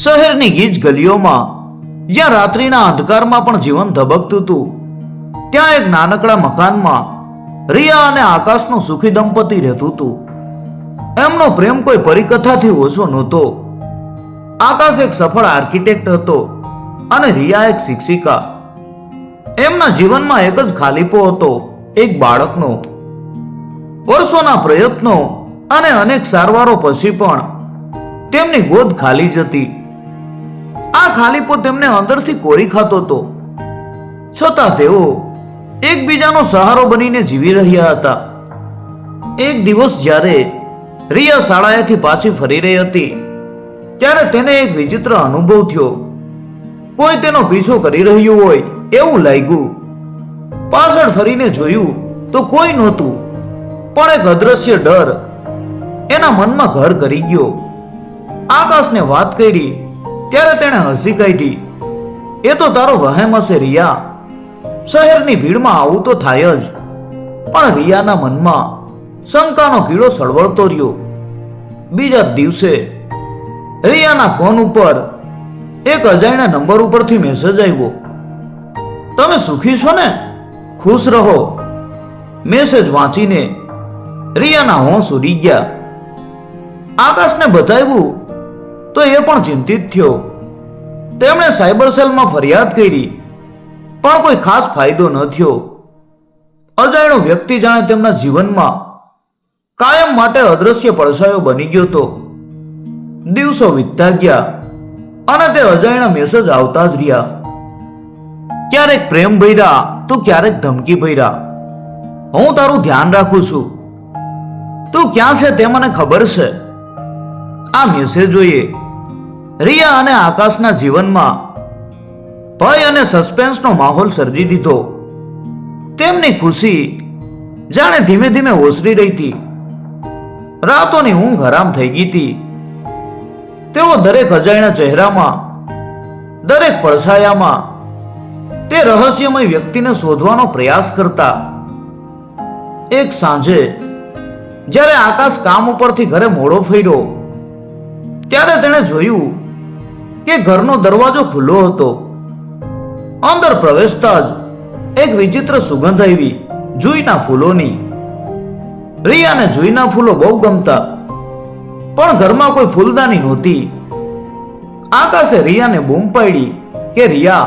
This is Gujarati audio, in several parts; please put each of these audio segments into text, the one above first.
શહેરની ગીચ ગલીઓમાં જ્યાં રાત્રિના અંધકારમાં પણ જીવન ધબકતું હતું, ત્યાં એક નાનકડા મકાનમાં રિયા અને આકાશનું સુખી દંપતી રહેતું હતું. એમનો પ્રેમ કોઈ પરિકથાથી ઓછો નહોતો. આકાશ એક સફળ આર્કિટેક્ટ હતો અને રિયા એક શિક્ષિકા. એમના જીવનમાં એક જ ખાલીપો હતો, એક બાળકનો. વર્ષોના પ્રયત્નો અને અનેક સારવારો પછી પણ તેમની ગોદ ખાલી જ હતી. આ ખાલીપો તેમને અંદરથી કોરી ખાતો હતો. છતાં તેઓ એકબીજાનો સહારો બનીને જીવી રહ્યા હતા. એક દિવસ જ્યારે રિયા શાળાએથી પાછી ફરી રહી હતી, ત્યારે તેને એક વિચિત્ર અનુભવ થયો. કોઈ તેનો પીછો કરી રહ્યું હોય એવું લાગ્યું. પાછળ ફરીને જોયું તો કોઈ નહોતું, પણ એક અદ્રશ્ય ડર એના મનમાં ઘર કરી ગયો. આકાશને વાત કરી ત્યારે તેણે હસી કાઢી. એ તો તારો વહેમ હશે, રિયા. શહેરની ભીડમાં આવું તો થાય જ. પણ રિયાના મનમાં શંકાનો કીડો સળવળતો રહ્યો. બીજા દિવસે રિયાના ફોન ઉપર એક અજાણ્યા નંબર ઉપરથી મેસેજ આવ્યો. તમે સુખી છો ને? ખુશ રહો. મેસેજ વાંચીને રિયાના હોંશ ઉડી ગયા. આકાશને બતાવ્યું તો એ પણ ચિંતિત થયો. તેમણે સાયબર સેલમાં ફરિયાદ કરી, પણ કોઈ ખાસ ફાયદો ન થયો. અજાણ્યો વ્યક્તિ જાણે તેમના જીવનમાં કાયમ માટે અદ્રશ્ય પડછાયો બની ગયો તો દિવસો વીતતા ગયા અને તે અજાણ્યા મેસેજ આવતા જ રહ્યા. ક્યારેક પ્રેમ ભર્યા તો ક્યારેક ધમકી ભર્યા. હું તારું ધ્યાન રાખું છું. તું ક્યાં છે તે મને ખબર છે. આ મેસેજોએ રિયા અને આકાશના જીવનમાં ભય અને સસ્પેન્સનો માહોલ સર્જી દીધો. તેમની ખુશી જાણે ધીમે ધીમે ઓસરી રહી હતી. રાતોની ઊંઘ હરામ થઈ ગઈ હતી. તેઓ દરેક અજાણ્યા ચહેરામાં, દરેક પડછાયામાં તે રહસ્યમય વ્યક્તિને શોધવાનો પ્રયાસ કરતા. એક સાંજે, જ્યારે આકાશ કામ ઉપરથી ઘરે મોડો ફર્યો, ત્યારે તેણે જોયું કે ઘરનો દરવાજો ખુલ્લો હતો. અંદર પ્રવેશતા જ એક વિચિત્ર સુગંધ આવી જુઈના ફૂલોની. રિયાને જુઈના ફૂલો બહુ ગમતા, પણ ઘરમાં કોઈ ફૂલદાની નહોતી. આકાશે રિયાને બૂમ પાડી કે, રિયા,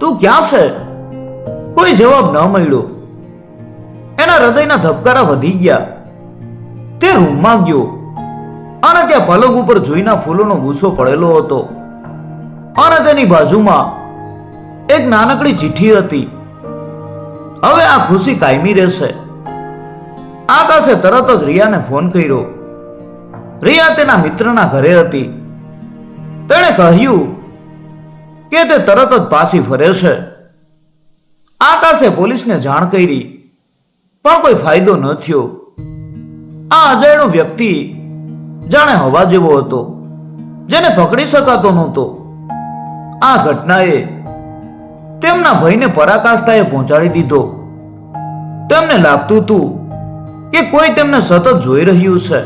તું ક્યાં છે? કોઈ જવાબ ન મળ્યો. એના હૃદયના ધબકારા વધી ગયા. તે રૂમમાં ગયો અને ત્યાં પલંગ ઉપર જોઈના ફૂલોનો ગુસ્સો પડેલો હતો. અને તેની બાજુમાં એક નાનકડી ચિઠ્ઠી હતી. હવે આ ખુશી કાયમી રહેશે. આકાશે તરત જ રિયાને ફોન કર્યો. રિયા તેના મિત્રના ઘરે હતી. તેણે કહ્યું કે તે તરત જ પાછી ફરે છે. આકાશે પોલીસને જાણ કરી, પણ કોઈ ફાયદો ન થયો. આ અજાણ્યો વ્યક્તિ જાણે હવા જેવો હતો, જેને પકડી શકાતો નહોતો. આ ઘટનાએ તેમના ભયને પરાકાષ્ઠાએ પહોંચાડી દીધો. તેમને લાગતું હતું કે કોઈ તેમને સતત જોઈ રહ્યું છે.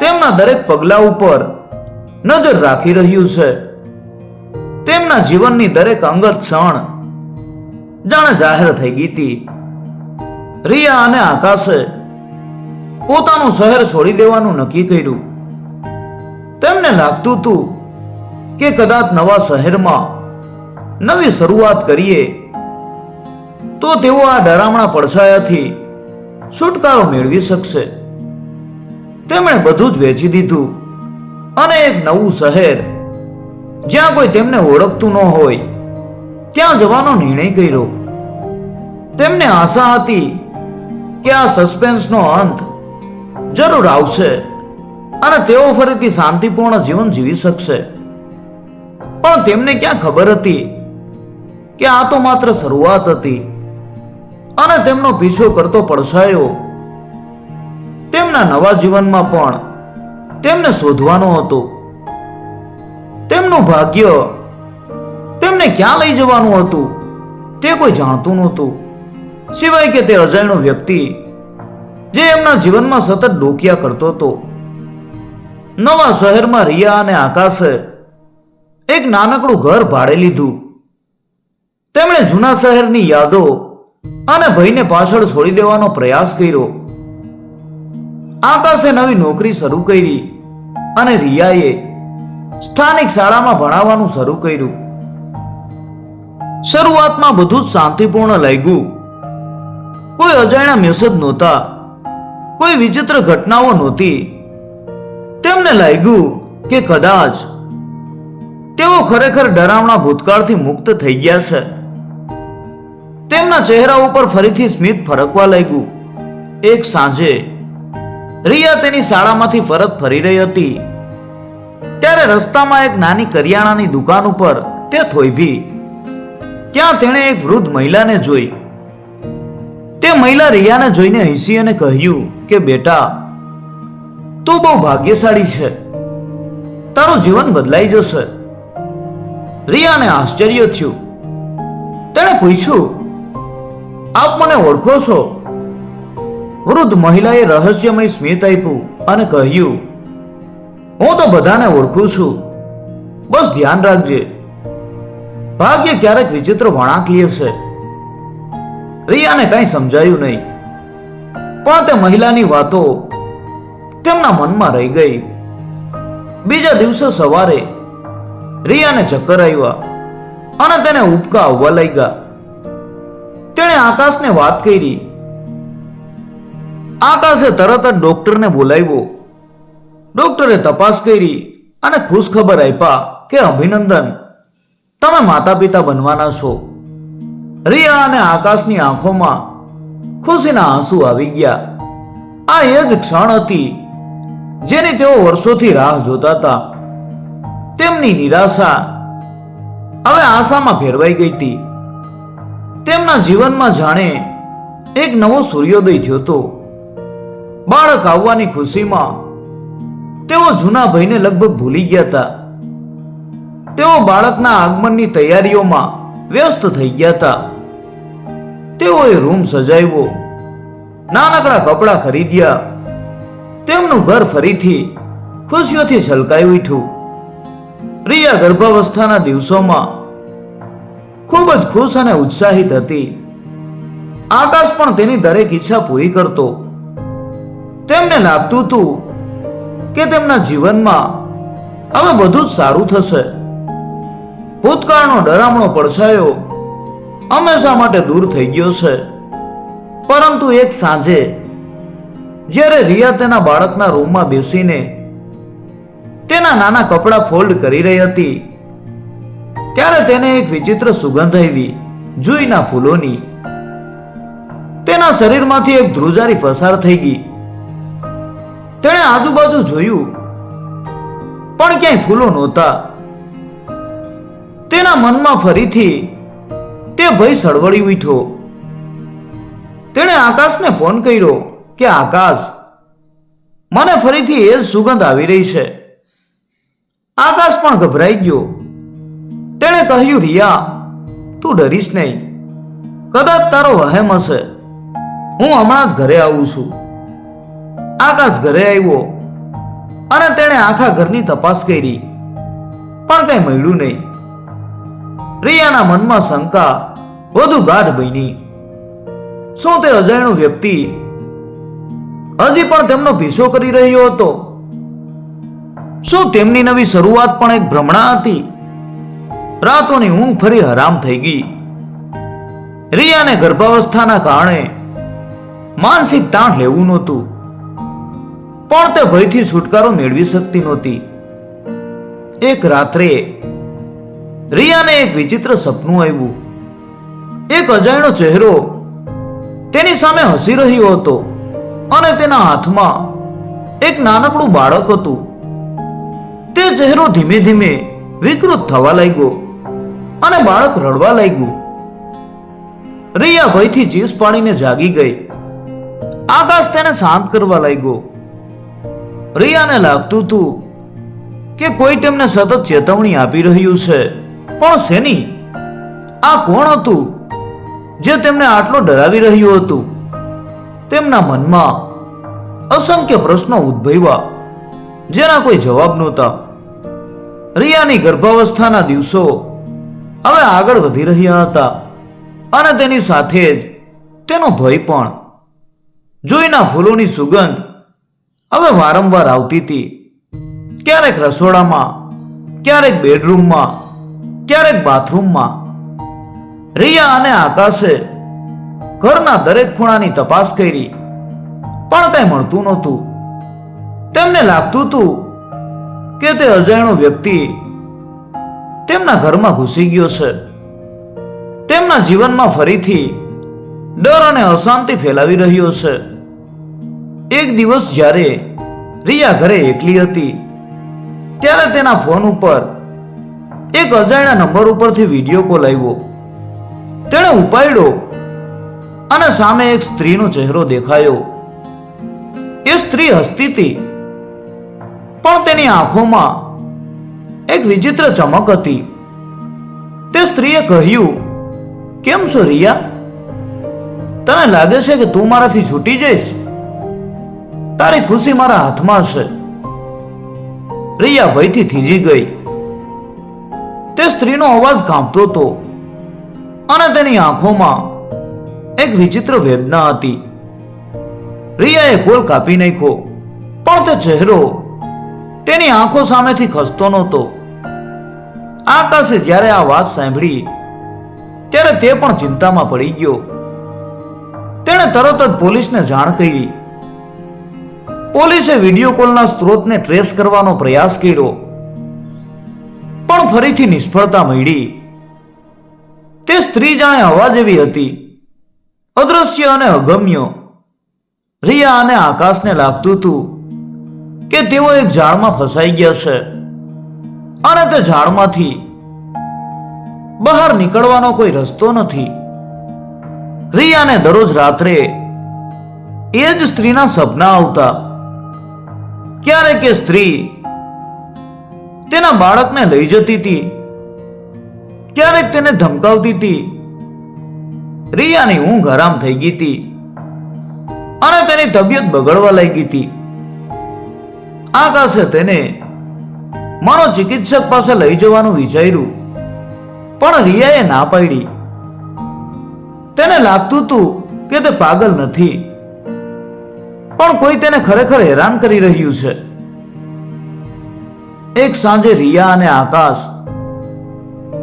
તેમના દરેક પગલા ઉપર નજર રાખી રહ્યું છે. તેમના જીવનની દરેક અંગત ક્ષણ જાણે જાહેર થઈ ગઈ હતી. રિયા અને આકાશે પોતાનું શહેર છોડી દેવાનું નક્કી કર્યું. તેમને લાગતું હતું કે કદાચ નવા શહેરમાં નવી શરૂઆત કરીએ, તો તેઓ આ ડરામણા પડછાયાથી છુટકારો મેળવી શકશે. તેમણે બધું જ વેચી દીધું અને એક નવું શહેર, જ્યાં કોઈ તેમને ઓળખતું ન હોય, ત્યાં જવાનો નિર્ણય કર્યો. તેમને આશા હતી કે આ સસ્પેન્સનો અંત જરૂર આવશે અને તેઓ ફરીથી શાંતિપૂર્ણ જીવન જીવી શકશે. પણ તેમને ક્યાં ખબર હતી કે આ તો માત્ર શરૂઆત હતી અને તેમનો પીછો કરતો પડછાયો તેમના નવા જીવનમાં પણ તેમને શોધવાનો હતો. તેમનું ભાગ્ય તેમને ક્યાં લઈ જવાનું હતું તે કોઈ જાણતું નહોતું. સિવાય કે તે અજાણ્યો વ્યક્તિ જે એમના જીવનમાં સતત ડોકિયા કરતો હતો. નવા શહેરમાં રિયા અને આકાશે એક નાનકડું ઘર ભાડે લીધું. તેમણે જૂના શહેરની યાદો અને ભયને પાછળ છોડી દેવાનો પ્રયાસ કર્યો. આકાશે નવી નોકરી શરૂ કરી અને રિયાએ સ્થાનિક શાળામાં ભણાવવાનું શરૂ કર્યું. શરૂઆતમાં બધું જ શાંતિપૂર્ણ લાગ્યું. કોઈ અજાણ્યા મેસેજ નહોતા, કોઈ વિચિત્ર ઘટનાઓ નહોતી. તેમને લાગ્યું કે કદાચ તેઓ ખરેખર ડરાવણા ભૂતકાળથી મુક્ત થઈ ગયા છે. તેમના ચહેરા ઉપર ફરીથી સ્મિત ફરકવા લાગ્યું. એક સાંજે, રિયા તેની શાળામાંથી પરત ફરી રહી હતી. ત્યારે રસ્તામાં એક નાની કરિયાણાની દુકાન ઉપર તે થોઈભી ત્યાં તેણે એક વૃદ્ધ મહિલાને જોઈ. તે મહિલા રિયાને જોઈને હસી અને કહ્યું કે, બેટા, તું બહુ ભાગ્યશાળી છે. તારું જીવન બદલાઈ જશે. રિયાને આશ્ચર્ય થયું. તેણે પૂછ્યું, આપ મને ઓળખો છો? વૃદ્ધ મહિલાએ રહસ્યમય સ્મિત આપ્યું અને કહ્યું, હું તો બધાને ઓળખું છું. બસ ધ્યાન રાખજે. ભાગ્ય ક્યારેક વિચિત્ર વળાંક લે છે રિયાને કંઈ સમજાયું નહીં. પણ તે મહિલાની વાતો તેમના મનમાં રહી ગઈ. બીજા દિવસે સવારે રિયાને ચક્કર આવ્યા અને તેને ઉપકા આવવા લાગ્યા. તેણે આકાશને વાત કરી. આકાશે તરત જ ડોક્ટરને બોલાવ્યો. ડોક્ટરે તપાસ કરી અને ખુશ ખબર આપ્યા કે અભિનંદન, તમે માતા પિતા બનવાના છો. રિયા અને આકાશની આંખોમાં ખુશીના આંસુ આવી ગયા. આ એ જ ક્ષણ હતી જેની તેઓ વર્ષોથી રાહ જોતા હતા. તેમની નિરાશા હવે આશામાં ફેરવાઈ ગઈ હતી. તેમના જીવનમાં જાણે એક નવો સૂર્યોદય થયો હતો. બાળક આવવાની ખુશીમાં તેઓ જૂના ભાઈને લગભગ ભૂલી ગયા હતા. તેઓ બાળકના આગમનની તૈયારીઓમાં વ્યસ્ત થઈ ગયા હતા. તેઓએ રૂમ સજાવ્યો, નાનકડા કપડાં ખરીદ્યા, તેમનું ઘર ફરીથી ખુશીઓથી છલકાઈ ઉઠ્યું. રિયા ગર્ભાવસ્થાના દિવસોમાં ખૂબ જ ખુશ અને ઉત્સાહિત હતી. આકાશ પણ તેની દરેક ઈચ્છા પૂરી કરતો. તેમને લાગતું હતું કે તેમના જીવનમાં હવે બધું જ સારું થશે. ભૂતકાળનો ડરામણો પડછાયો હંમેશા માટે દૂર થઈ ગયો છે. પરંતુ એક સાંજે જ્યારે રિયા તેના બાળકના રૂમમાં બેસીને તેના નાના કપડાં ફોલ્ડ કરી રહી હતી. ત્યારે તેને એક વિચિત્ર સુગંધ આવી, જુઈના ફૂલોની. તેના શરીરમાંથી એક ધ્રુજારી પસાર થઈ ગઈ. તેણે આજુબાજુ જોયું, પણ ક્યાંય ફૂલો નહોતા. તેના મનમાં ફરીથી તે ભય સળવળી ઉઠ્યો. તેણે આકાશને ફોન કર્યો કે, આકાશ, મને ફરીથી એ સુગંધ આવી રહી છે. આકાશ પણ ગભરાઈ ગયો. તેણે કહ્યું, રિયા, તું ડરીશ નહીં. કદાચ તારો વહેમ હશે. હું હમણાં જ ઘરે આવું છું. આકાશ ઘરે આવ્યો અને તેણે આખા ઘરની તપાસ કરી. પણ કંઈ મળ્યું નહીં. રિયાના મનમાં શંકા વધુ ગાઢ બની. શું તે અજાણ્યો વ્યક્તિ હજી પણ તેમનો પીછો કરી રહ્યો હતો? શું તેમની નવી શરૂઆત પણ એક ભ્રમણા હતી? રાતોની ઊંઘ ફરી હરામ થઈ ગઈ. રિયાને ગર્ભાવસ્થાના કારણે માનસિક તાણ લેવું નહોતું. પણ તે ભયથી છુટકારો મેળવી શકતી નહોતી. એક રાત્રે રિયાને એક વિચિત્ર સપનું આવ્યું. એક અજાણ્યો ચહેરો તેની સામે હસી રહ્યો હતો અને તેના હાથમાં એક નાનકડું બાળક હતું. તે ચહેરો ધીમે ધીમે વિકૃત થવા લાગ્યો અને બાળક રડવા લાગ્યું. રિયા ભયથી ચીસ પાણીને જાગી ગઈ. આકાશ તેને શાંત કરવા લાગ્યો. રિયાને લાગતું હતું કે કોઈ તેમને સતત ચેતવણી આપી રહ્યું છે, પણ શેની? આ કોણ હતું જે તેમને આટલો ડરાવી રહ્યું હતું? તેમના મનમાં અસંખ્ય પ્રશ્નો ઉદ્ભવ્યા, જેના કોઈ જવાબ નહોતા. રિયાની ગર્ભાવસ્થાના દિવસો હવે આગળ વધી રહ્યા હતા. અને તેની સાથે જ તેનો ભય પણ. જોઈના ફૂલોની સુગંધ હવે વારંવાર આવતી હતી. ક્યારેક રસોડામાં, ક્યારેક બેડરૂમમાં, ક્યારેક બાથરૂમમાં. રિયા અને આકાશે ઘરના દરેક ખૂણાની તપાસ કરી. પણ કંઈ મળતું નહોતું. તેમને લાગતું હતું કે તે અજાણ્યો વ્યક્તિ તેમના ઘરમાં ઘૂસી ગયો છે. તેમના જીવનમાં ફરીથી ડર અને અશાંતિ ફેલાવી રહ્યો છે. એક દિવસ જ્યારે રિયા ઘરે એકલી હતી, ત્યારે તેના ફોન ઉપર એક અજાણ્યા નંબર ઉપરથી વીડિયો કોલ આવ્યો. તેણે ઉપાડ્યો અને સામે એક સ્ત્રીનો ચહેરો દેખાયો. એ સ્ત્રી હસતી હતી પણ તેની આંખોમાં એક વિચિત્ર ચમક હતી. તે સ્ત્રીએ કહ્યું, કેમ છો રિયા? તને લાગે છે કે તું મારાથી છૂટી જઈશ? તારી ખુશી મારા હાથમાં છે. રિયા ભયથી થીજી ગઈ. તે સ્ત્રીનો અવાજ કાંપતો હતો અને તેની આંખોમાં એક વિચિત્ર વેદના હતી. રિયાએ કોલ કાપી નાખ્યો, પણ તે ચહેરો તેની આંખો સામેથી ખસતો નહોતો. આકાશે જ્યારે આ વાત સાંભળી, ત્યારે તે પણ ચિંતામાં પડી ગયો. તેણે તરત જ પોલીસને જાણ કરી. પોલીસે વીડિયો કોલના સ્ત્રોતને ટ્રેસ કરવાનો પ્રયાસ કર્યો. પણ ફરીથી નિષ્ફળતા મળી. તે સ્ત્રી જાણે અવાજ એવી હતી, અદ્રશ્ય અને અગમ્ય. રિયા અને આકાશને લાગતું હતું. કે તેઓ એક ઝાડમાં ફસાઈ ગયા છે અને તે ઝાડમાંથી બહાર નીકળવાનો કોઈ રસ્તો નથી. રિયાને દરરોજ રાત્રે એ જ સ્ત્રીના સપના આવતા. ક્યારેક એ સ્ત્રી તેના બાળકને લઈ જતી હતી. ક્યારેક તેને ધમકાવતી હતી. રિયાની ઊંઘ હરામ થઈ ગઈ હતી અને તેની તબિયત બગડવા લાગી હતી. આકાશે તેને. મનોચિકિત્સક પાસે લઈ જવાનું વિચાર્યું, પણ રિયાએ ના પાડી. તેને લાગતું હતું કે તે પાગલ નથી, પણ કોઈ તેને ખરેખર હેરાન કરી રહ્યું છે. એક સાંજે રિયા અને આકાશ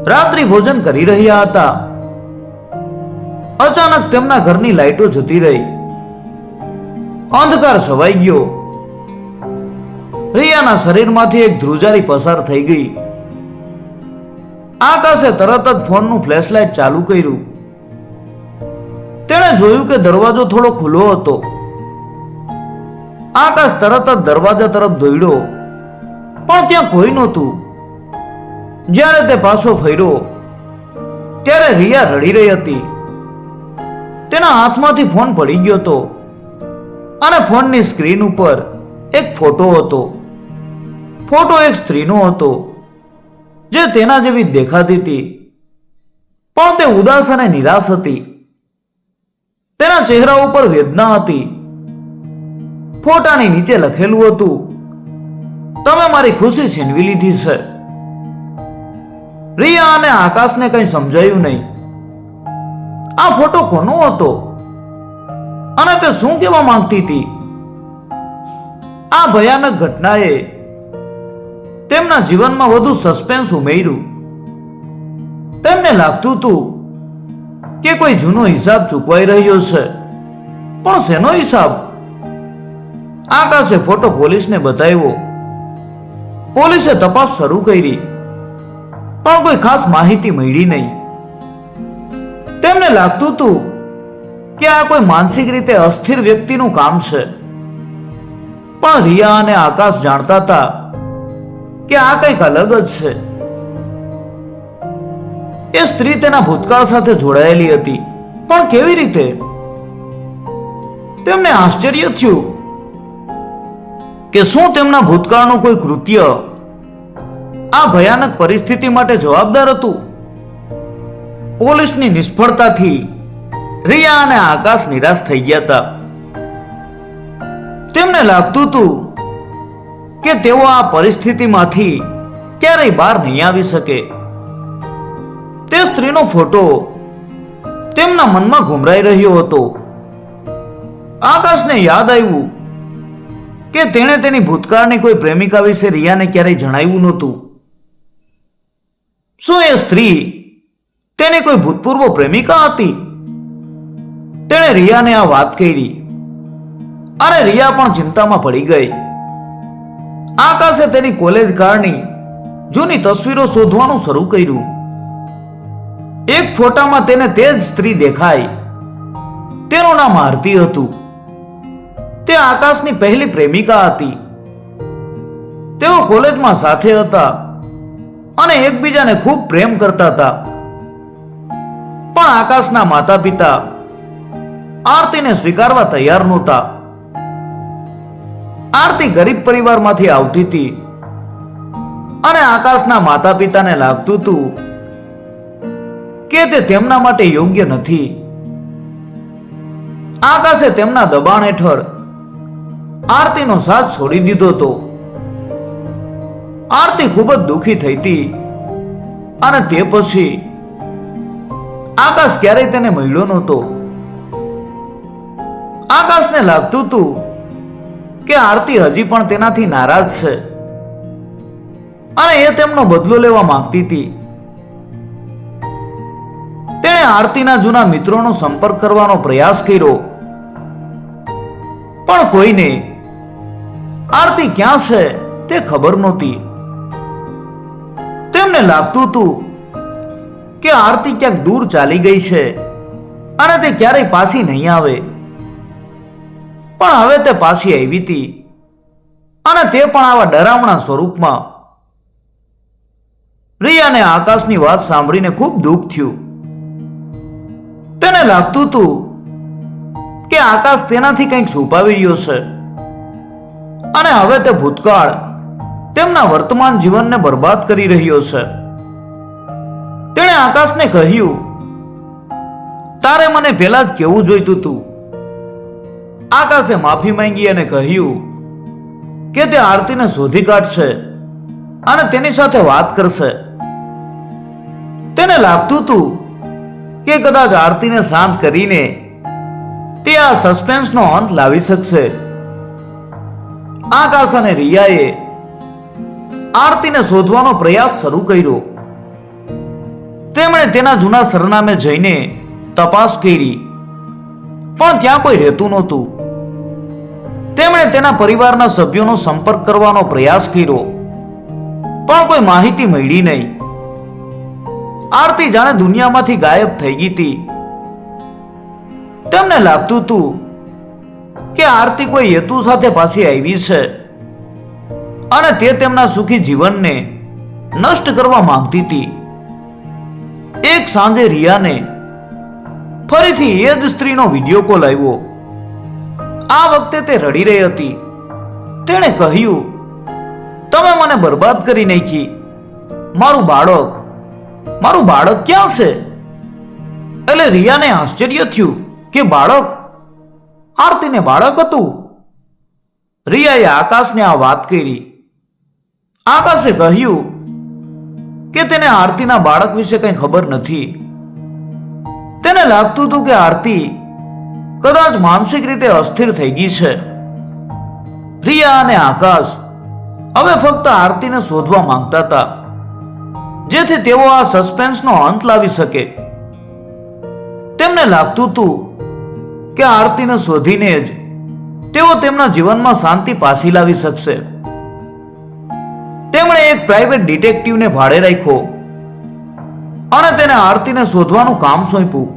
રાત્રિ ભોજન કરી રહ્યા હતા. અચાનક તેમના ઘરની લાઈટો જતી રહી. અંધકાર છવાઈ ગયો. રિયાના શરીરમાંથી એક ધ્રુજારી પસાર થઈ ગઈ. આકાશે તરત જ ફોનનું ફ્લેશલાઇટ ચાલુ કર્યું. તેણે જોયું કે દરવાજો થોડો ખુલ્લો હતો. આકાશ તરત જ દરવાજા તરફ દોડ્યો. પણ ત્યાં કોઈ નહોતું. જ્યારે તે પાછો ફર્યો, ત્યારે રિયા રડી રહી હતી. તેના હાથમાંથી ફોન પડી ગયો હતો અને ફોનની સ્ક્રીન ઉપર એક ફોટો હતો. ફોટો એક સ્ત્રીનો હતો, જે તેના જેવી દેખાતી હતી. પણ તે ઉદાસ અને નિરાશ હતી. તેના ચહેરા ઉપર વેદના હતી. ફોટાની નીચે લખેલું હતું, તમે મારી ખુશી છીનવી લીધી છે. રિયા અને આકાશને કંઈ સમજાયું નહીં. આ ફોટો કોનો હતો? અને તે શું કહેવા માંગતી હતી? આ ભયાનક ઘટનાએ તેમના જીવનમાં વધુ સસ્પેન્સ ઉમેર્યું. તેમને લાગતું હતું કે કોઈ જૂનો હિસાબ ચૂકવાઈ રહ્યો છે. પણ શેનો હિસાબ? આકાશે ફોટો પોલીસને બતાવ્યો. પોલીસે તપાસ શરૂ કરી. પણ કોઈ ખાસ માહિતી મળી નહીં. તેમને લાગતું હતું કે આ કોઈ માનસિક રીતે અસ્થિર વ્યક્તિનું કામ છે. પણ રિયા અને આકાશ જાણતા હતા કે આ કંઈક અલગ જ છે. એ સ્ત્રી તેના ભૂતકાળ સાથે જોડાયેલી હતી. પણ કેવી રીતે? તેમને આશ્ચર્ય થયું કે શું તેમના ભૂતકાળનું કોઈ કૃત્ય આ ભયાનક પરિસ્થિતિ માટે જવાબદાર હતું? પોલીસની નિષ્ફળતાથી રિયા અને આકાશ નિરાશ થઈ ગયા હતા. તેમને લાગતું હતું કે તેઓ આ પરિસ્થિતિમાંથી ક્યારેય બહાર નહીં આવી શકે. તે સ્ત્રીનો ફોટો તેમના મનમાં ઘુમરાઈ રહ્યો હતો. આકાશને યાદ આવ્યું કે તેણે તેની ભૂતકાળની કોઈ પ્રેમિકા વિશે રિયાને ક્યારેય જણાવ્યું નહોતું. શું એ સ્ત્રી તેની કોઈ ભૂતપૂર્વ પ્રેમિકા હતી? તેણે રિયાને આ વાત કરી. અને રિયા પણ ચિંતામાં પડી ગઈ. આકાશે તેની કોલેજ કારની જૂની તસવીરો શોધવાનું શરૂ કર્યું. એક ફોટામાં તેને તે જ સ્ત્રી દેખાઈ. તેનું નામ આરતી હતું. તે આકાશની પહેલી પ્રેમિકા હતી. તેઓ કોલેજમાં સાથે હતા અને એકબીજાને ખૂબ પ્રેમ કરતા હતા. પણ આકાશના માતા પિતા આરતીને સ્વીકારવા તૈયાર નહોતા. આરતી ગરીબ પરિવારમાંથી આવતી હતી. અને આકાશના માતા પિતાને લાગતું હતું કે તે તેમના માટે યોગ્ય નથી. આકાશે તેમના દબાણ હેઠળ આરતીનો સાથ છોડી દીધો હતો. આરતી ખૂબ જ દુઃખી થઈ હતી અને તે પછી આકાશ ક્યારેય તેને મળ્યો નહોતો. આકાશને લાગતું હતું કે આરતી હજી પણ તેનાથી નારાજ છે. અને એ તેમનો બદલો લેવા માંગતી હતી. તેણે આરતીના જૂના મિત્રોનો સંપર્ક કરવાનો પ્રયાસ કર્યો. પણ કોઈને? આરતી ક્યાં છે તે ખબર નહોતી. તેમને લાગતું હતું કે આરતી ક્યાંક દૂર ચાલી ગઈ છે અને તે ક્યારેય પાછી નહીં આવે. પણ હવે તે પાછી આવી હતી. અને તે પણ આવા ડરામણા સ્વરૂપમાં. રિયાને આકાશની વાત સાંભળીને ખૂબ દુઃખ થયું. તેને લાગતું હતું કે આકાશ તેનાથી કંઈક છુપાવી રહ્યો છે. અને હવે તે ભૂતકાળ તેમના વર્તમાન જીવનને બરબાદ કરી રહ્યો છે. તેણે આકાશને કહ્યું, તારે મને પહેલા જ કેવું જોઈતું હતું આકાશે માફી માંગી અને કહ્યું કે તે આરતીને શોધી કાઢશે અને તેની સાથે વાત કરશે. તેને લાગતું હતું કે કદાચ આરતીને શાંત કરીને તે આ સસ્પેન્સનો અંત લાવી શકશે. આકાશ અને રિયાએ આરતીને શોધવાનો પ્રયાસ શરૂ કર્યો. તેમણે તેના જૂના સરનામે જઈને તપાસ કરી. પણ ત્યાં કોઈ રહેતું નહોતું. તેમણે તેના પરિવારના સભ્યોનો સંપર્ક કરવાનો પ્રયાસ કર્યો. પણ કોઈ માહિતી મળી નહીં. આરતી જાણે દુનિયામાંથી ગાયબ થઈ ગઈ હતી. તેમને લાગતું હતું કે આરતી કોઈ હેતુ સાથે પાછી આવી છે અને તે તેમના સુખી જીવનને નષ્ટ કરવા માંગતી હતી. એક સાંજે રિયાને ફરીથી એ જ સ્ત્રીનો વીડિયો કોલ આવ્યો. આ વખતે તે રડી રહી હતી. તેણે કહ્યું, તમે મને બરબાદ કરી નાખી. મારું બાળક મારું બાળક ક્યાં છે? એટલે રિયાને આશ્ચર્ય થયું કે બાળક, આરતીને બાળક હતું. રિયાએ આકાશને આ વાત કરી. આકાશે કહ્યું કે તેને આરતીના બાળક વિશે કંઈ ખબર નથી. તેને લાગતું હતું કે આરતી કદાચ માનસિક રીતે અસ્થિર થઈ ગઈ છે. રિયા અને આકાશ હવે ફક્ત આરતીને શોધવા માંગતા હતા, જેથી તેઓ આ સસ્પેન્સનો અંત લાવી શકે. તેમને લાગતું હતું કે આરતીને શોધીને જ તેઓ તેમના જીવનમાં શાંતિ પાછી લાવી શકશે. તેમણે એક પ્રાઇવેટ ડિટેક્ટિવને ભાડે રાખ્યો અને તેને આરતીને શોધવાનું કામ સોંપ્યું.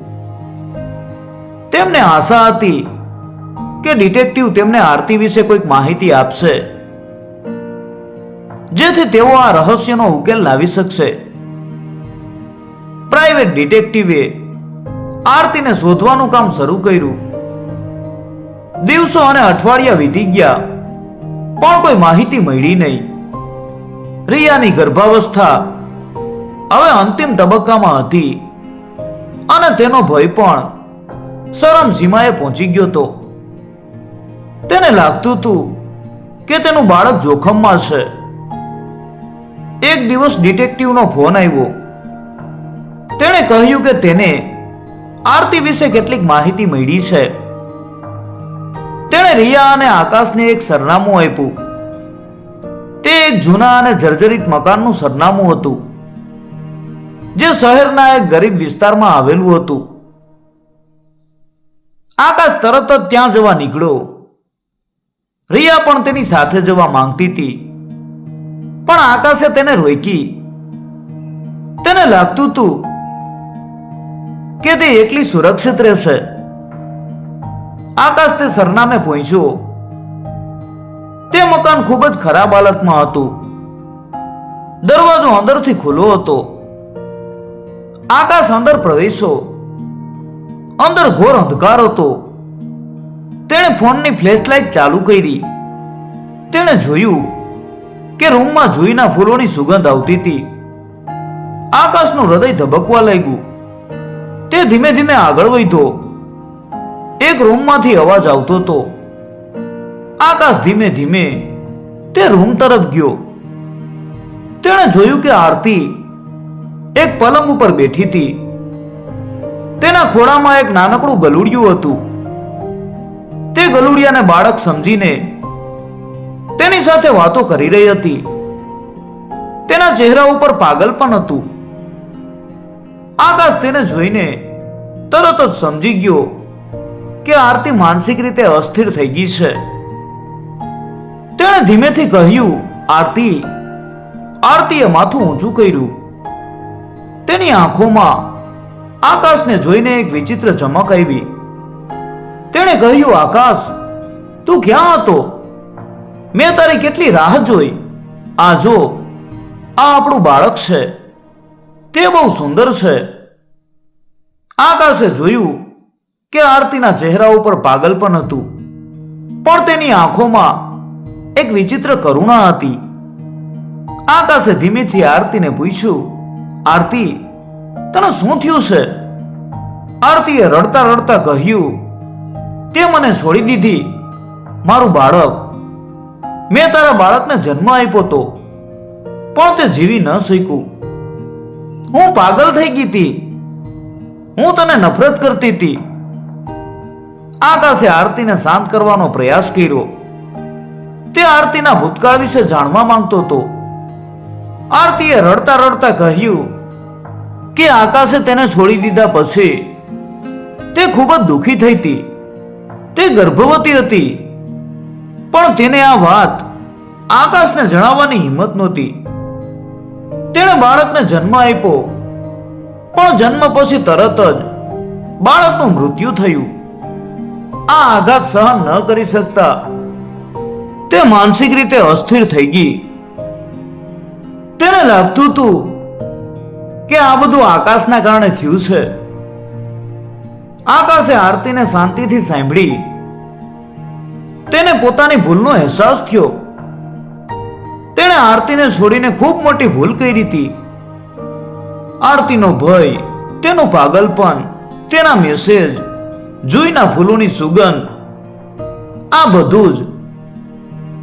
તેમને આશા હતી કે ડિટેક્ટિવ તેમને આરતી વિશે કોઈક માહિતી આપશે, જેથી તેઓ આ રહસ્યનો ઉકેલ લાવી શકશે. પ્રાઇવેટ ડિટેક્ટિવે આરતીને શોધવાનું કામ શરૂ કર્યું. દિવસો અને અઠવાડિયા વીતી ગયા, પણ કોઈ માહિતી મળી નહીં. રિયાની ગર્ભાવસ્થા હવે અંતિમ તબક્કામાં હતી અને તેનો ભય પણ ચરમ સીમાએ પહોંચી ગયો હતો તેને લાગતું હતું કે તેનું બાળક જોખમમાં છે. એક દિવસ ડિટેક્ટિવનો ફોન આવ્યો. તેણે કહ્યું કે તેને આરતી વિશે કેટલીક માહિતી મળી છે. તેણે રિયા અને આકાશને એક સરનામું આપ્યું. તે એક જૂના અને જર્જરિત મકાનનું સરનામું હતું, જે શહેરના એક ગરીબ વિસ્તારમાં આવેલું હતું. આકાશ તરત જ ત્યાં જવા નીકળ્યો. રિયા પણ તેની સાથે જવા માંગતી હતી. પણ આકાશે તેને રોકી. તેને લાગતું હતું કે તે એકલી સુરક્ષિત રહેશે. આકાશ તે સરનામે પહોંચ્યો. તે મકાન ખૂબ જ ખરાબ હાલતમાં હતું. દરવાજો અંદરથી ખુલ્લો હતો. આકાશ અંદર પ્રવેશો અંદર ઘોર અંધકાર હતો. તેણે ફોનની ફ્લેશલાઇટ ચાલુ કરી. તેણે જોયું કે રૂમમાં જુઈના ફૂલોની સુગંધ આવતી હતી. આકાશનું હૃદય ધબકવા લાગ્યું. તે ધીમે ધીમે આગળ વધ્યો. એક રૂમમાંથી અવાજ આવતો હતો. આકાશ ધીમે ધીમે તે રૂમ તરફ ગયો. તેણે જોયું કે આરતી એક પલંગ ઉપર બેઠી હતી. તેના ખોળામાં એક નાનકડું ગલુડિયું હતું. તે ગલુડિયાને બાળક સમજીને તેની સાથે વાતો કરી રહી હતી. તેના ચહેરા ઉપર પાગલ પણ હતું. આકાશ તેને જોઈને તરત જ સમજી ગયો કે આરતી માનસિક રીતે અસ્થિર થઈ ગઈ છે. તેણે ધીમેથી કહ્યું, આરતી, આરતીએ માથું ઊંચું કર્યું. તેની આંખોમાં આકાશને જોઈને એક વિચિત્ર ચમક આવી. તેણે કહ્યું, આકાશ, તું ક્યાં હતો? મેં તારી કેટલી રાહ જોઈ. આ જો, આ આપણું બાળક છે. તે બહુ સુંદર છે. આકાશે જોયું કે આરતીના ચહેરા ઉપર પાગલપન હતું. પણ તેની આંખોમાં એક વિચિત્ર કરુણા હતી. આકાશે ધીમેથી આરતીને પૂછ્યું, આરતી તને શું થયું છે? આરતીએ રડતા રડતા કહ્યું, તે મને છોડી દીધી, મારું બાળક. મેં તારા બાળકને જન્મ આપ્યો તો, પણ તે જીવી ન શક્યું. હું પાગલ થઈ ગઈ હતી. હું તને નફરત કરતી હતી. આકાશે આરતીને શાંત કરવાનો પ્રયાસ કર્યો. તે આરતીના ભૂતકાળ વિશે જાણવા માંગતો હતો. આરતીએ રડતા રડતા કહ્યું કે આકાશે તેને છોડી દીધા પછી તે ખૂબ જ દુઃખી થઈ હતી. તે ગર્ભવતી હતી. પણ તેને આ વાત આકાશને જણાવવાની હિંમત નહોતી. તેણે બાળકને જન્મ આપ્યો. પણ જન્મ પછી તરત જ બાળકનું મૃત્યુ થયું. આ આઘાત સહન ન કરી શકતા તે માનસિક રીતે અસ્થિર થઈ ગઈ. તેને લાગતું હતું કે આ બધું આકાશના કારણે થયું છે? આકાશે આરતીને શાંતિથી સાંભળી. તેને પોતાની ભૂલનો અહેસાસ થયો. તેણે આરતીને છોડીને ખૂબ મોટી ભૂલ કરી હતી. આરતીનો ભય, તેનું પાગલપન તેના મેસેજ જુઈના ફૂલોની સુગંધ, આ બધું જ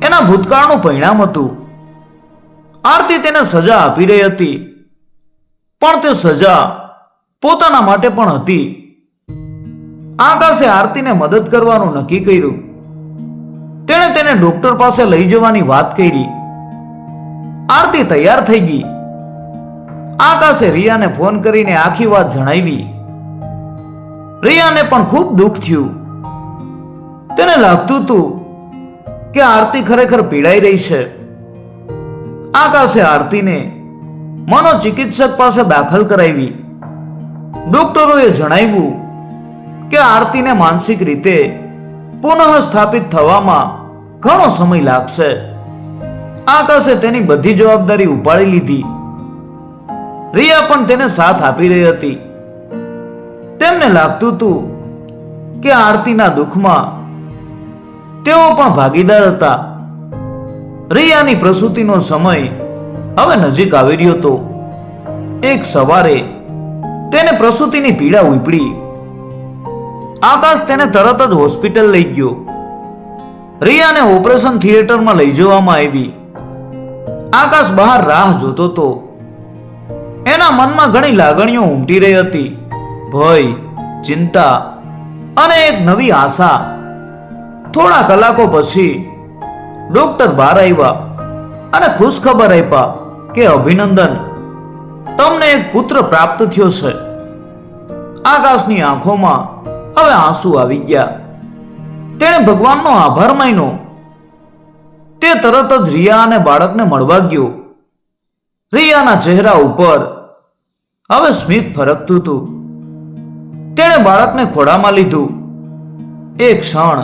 એના ભૂતકાળનું પરિણામ હતું. આરતી તેને સજા આપી રહી હતી. પણ તે સજા પોતાના માટે પણ હતી. આકાશે આરતીને મદદ કરવાનું નક્કી કર્યું. તેણે તેને ડોક્ટર પાસે લઈ જવાની વાત કરી. આરતી તૈયાર થઈ ગઈ. આકાશે રિયાને ફોન કરીને આખી વાત જણાવી. રિયાને પણ ખૂબ દુઃખ થયું. તેને લાગતું હતું કે આરતી ખરેખર પીડાઈ રહી છે. આકાશે આરતીને મનોચિકિત્સક પાસે દાખલ કરાવી. ડોક્ટરોએ જણાવ્યું કે આરતીને માનસિક રીતે પુનઃ સ્થાપિત થવામાં ઘણો સમય લાગશે. આકાશે તેની બધી જવાબદારી ઉપાડી લીધી. રિયા પણ તેને સાથ આપી રહી હતી. તેમને લાગતું હતું કે આરતીના દુઃખમાં તેઓ પણ ભાગીદાર હતા. રિયાની પ્રસૂતિનો સમય હવે નજીક આવી રહ્યો હતો એક સવારે તેને પ્રસૂતિની પીડા ઉપડી. આકાશ તેને તરત જ હોસ્પિટલ લઈ ગયો. રિયાને ઓપરેશન થિયેટરમાં લઈ જવામાં આવી. આકાશ બહાર રાહ જોતો તો એના મનમાં ઘણી લાગણીઓ ઉમટી રહી હતી. ભય, ચિંતા અને એક નવી આશા. થોડા કલાકો પછી ડોક્ટર બહાર આવ્યા અને ખુશ ખબર આપ્યા. કે અભિનંદન? તમને એક પુત્ર પ્રાપ્ત થયો છે. આકાશની આંખોમાં હવે આંસુ આવી ગયા. તેણે ભગવાનનો આભાર માન્યો. તે તરત જ રિયા અને બાળકને મળવા ગયો. રિયાના ચહેરા ઉપર હવે સ્મિત ફરકતું હતું. તેણે બાળકને ખોળામાં લીધું. એ ક્ષણ,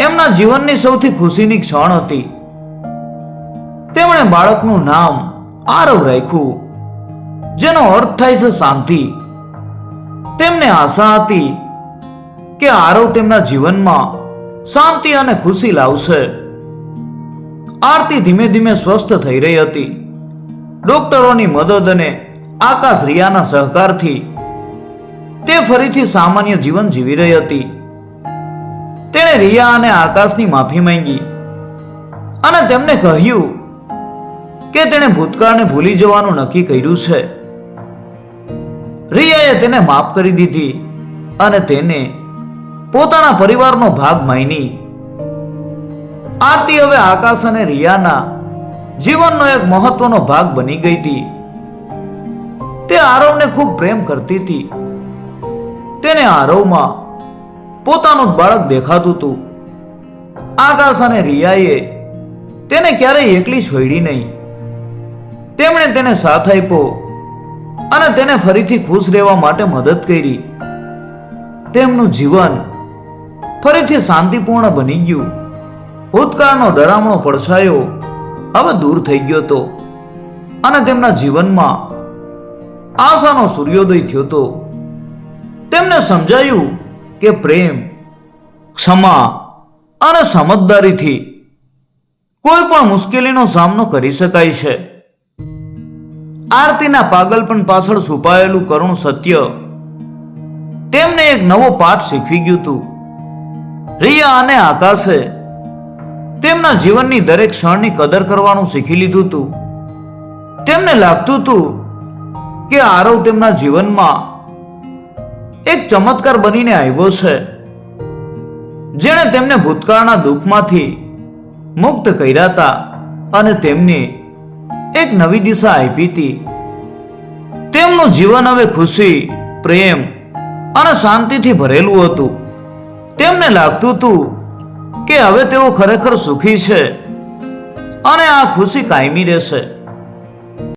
એમના જીવનની સૌથી ખુશીની ક્ષણ હતી. તેમણે બાળકનું નામ આરવ રાખ્યું, જેનો અર્થ થાય છે શાંતિ. તેમને આશા હતી કે આરવ તેમના જીવનમાં શાંતિ અને ખુશી લાવશે. આરતી ધીમે ધીમે સ્વસ્થ થઈ રહી હતી. ડોક્ટરોની મદદ અને આકાશ રિયાના સહકારથી તે ફરીથી સામાન્ય જીવન જીવી રહી હતી. તેણે રિયા અને આકાશની માફી માંગી અને તેમને કહ્યું કે તેણે ભૂતકાળને ભૂલી જવાનું નક્કી કર્યું છે. રિયાએ તેને માફ કરી દીધી અને તેને પોતાના પરિવારનો ભાગ માની. આરતી હવે આકાશ અને રિયાના જીવનનો એક મહત્વનો ભાગ બની ગઈ હતી. તે આરવને ખૂબ પ્રેમ કરતી હતી. તેને આરવમાં પોતાનું બાળક દેખાતું હતું. આકાશ અને રિયાએ તેને ક્યારેય એકલી છોડી નહીં. તેમણે તેને સાથ આપ્યો અને તેને ફરીથી ખુશ રહેવા માટે મદદ કરી. તેમનું જીવન ફરીથી શાંતિપૂર્ણ બની ગયું. ભૂતકાળનો ડરામણો પડછાયો, હવે દૂર થઈ ગયો હતો અને તેમના જીવનમાં આશાનો સૂર્યોદય થયો હતો. તેમને સમજાયું કે પ્રેમ, ક્ષમા અને સમજદારીથી કોઈ પણ મુશ્કેલીનો સામનો કરી શકાય છે. આરતીના પાગલપણ પાછળ છુપાયેલું કરુણ સત્ય. તેમને એક નવો પાઠ શીખવી ગયું હતું. રિયા અને આકાશે તેમના જીવનની દરેક ક્ષણની કદર કરવાનું શીખી લીધું હતું. તેમને લાગતું હતું કે આરવ તેમના જીવનમાં એક ચમત્કાર બનીને આવ્યો છે, જેણે તેમને ભૂતકાળના દુઃખમાંથી મુક્ત કર્યા હતા અને તેમને એક નવી દિશા આપી હતી. તેમનું જીવન હવે ખુશી, પ્રેમ અને શાંતિથી ભરેલું હતું. તેમને લાગતું હતું કે હવે તેઓ ખરેખર સુખી છે અને આ ખુશી કાયમી રહેશે.